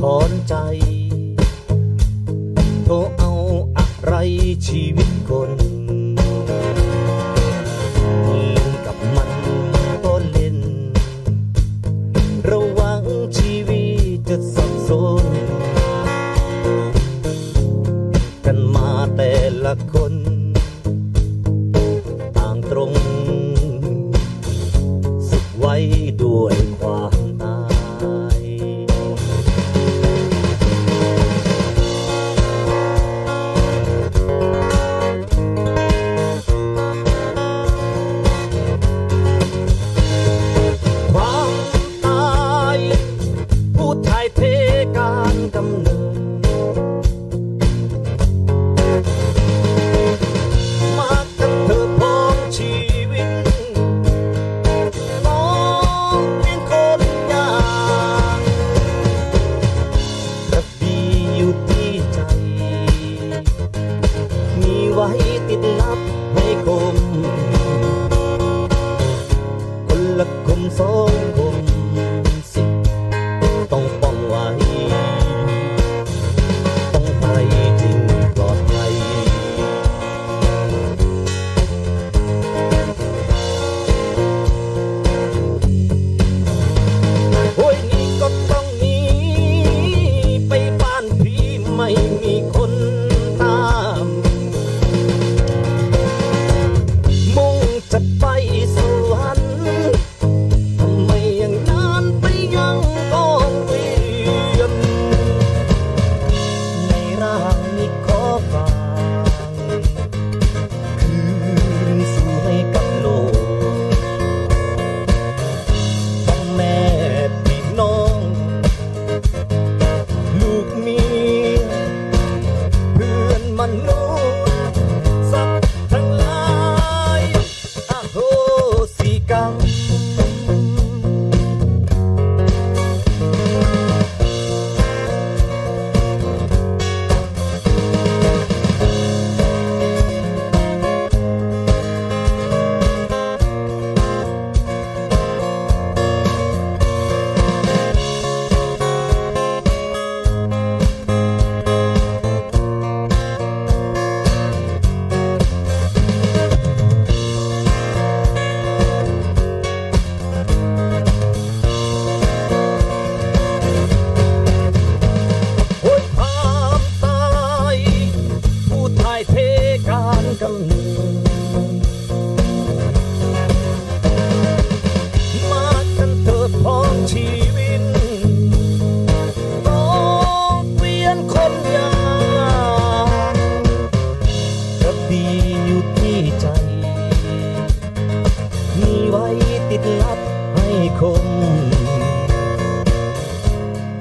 ถอนใจโทเอาอะไรชีวิตคนเล่นกับมันก็เล่น ระวังชีวิตจะสับสน กันมาแต่ละคนายเทการกำเนิดมากันเถอะพ้องชีวิตมองเป็นคนอย่างกระบีอยู่ที่ใจ มีไว้ติดลับให้คม คนละคมสองคมสิต้องป กำเนิดมากันเถิดพ้องชีวิตต้องเปลี่ยนคนอย่างกระบีอยู่ที่ใจ มีไว้ติดลับให้คม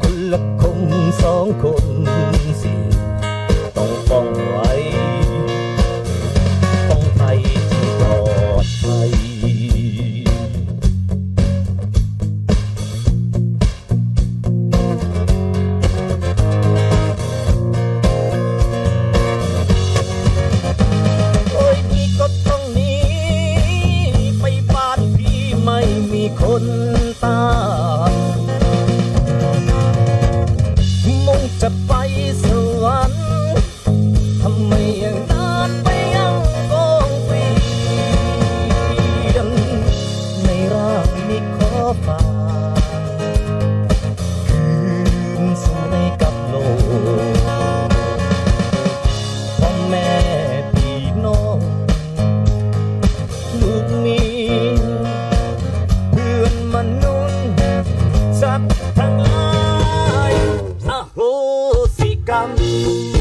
คนละคมสองค come.